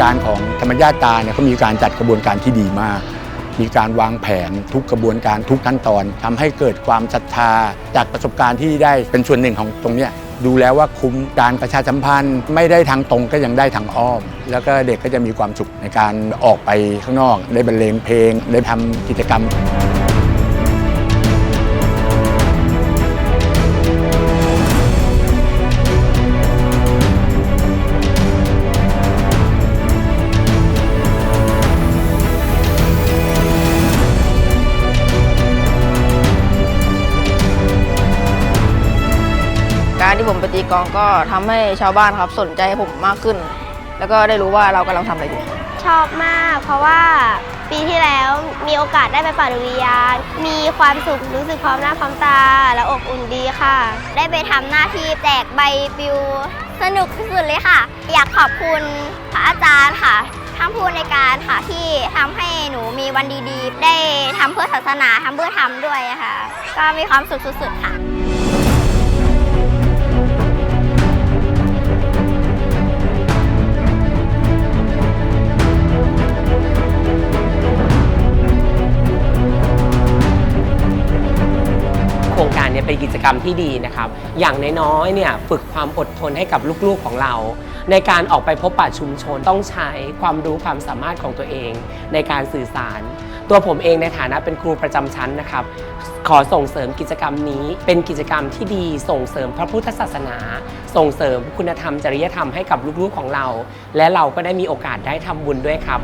การของธรรมญาตาเนี่ยเขามีการจัดกระบวนการที่ดีมาก มีการวางแผนทุกกระบวนการทุกขั้นตอนทำให้เกิดความศรัทธา จากประสบการณ์ที่ได้เป็นส่วนหนึ่งของตรงเนี้ยดูแล้วว่าคุ้มการประชาสัมพันธ์ ไม่ได้ทางตรงก็ยังได้ทางอ้อม แล้วก็เด็กก็จะมีความสุขในการออกไปข้างนอก ได้บรรเลงเพลงได้ทำกิจกรรม ที่ผมไปตีกองก็ทำให้ชาวบ้านครับสนใจผมมากขึ้น แล้วก็ได้รู้ว่าเรากำลังทำอะไรอยู่ชอบมาก เพราะว่าปีที่แล้วมีโอกาสได้ไปปั่นจักรยานมีความสุขรู้สึกพร้อมหน้าพร้อมตา และอบอุ่นดีค่ะ ได้ไปทำหน้าที่แจกใบปลิวสนุกที่สุดเลยค่ะ อยากขอบคุณพระอาจารย์ค่ะทั้งผู้ในการค่ะที่ทำให้หนูมีวันดีๆ ได้ทำเพื่อศาสนาทำเพื่อทำด้วยค่ะ ก็มีความสุขสุดๆค่ะ กิจกรรมที่ดีนะครับ อย่างน้อยๆเนี่ยฝึกความอดทนให้กับลูกๆของเรา ในการออกไปพบปะชุมชนต้องใช้ความรู้ความสามารถของตัวเองในการสื่อสาร ตัวผมเองในฐานะเป็นครูประจำชั้นนะครับ ขอส่งเสริมกิจกรรมนี้ เป็นกิจกรรมที่ดีส่งเสริมพระพุทธศาสนา ส่งเสริมคุณธรรมจริยธรรมให้กับลูกๆของเรา และเราก็ได้มีโอกาสได้ทำบุญด้วยครับ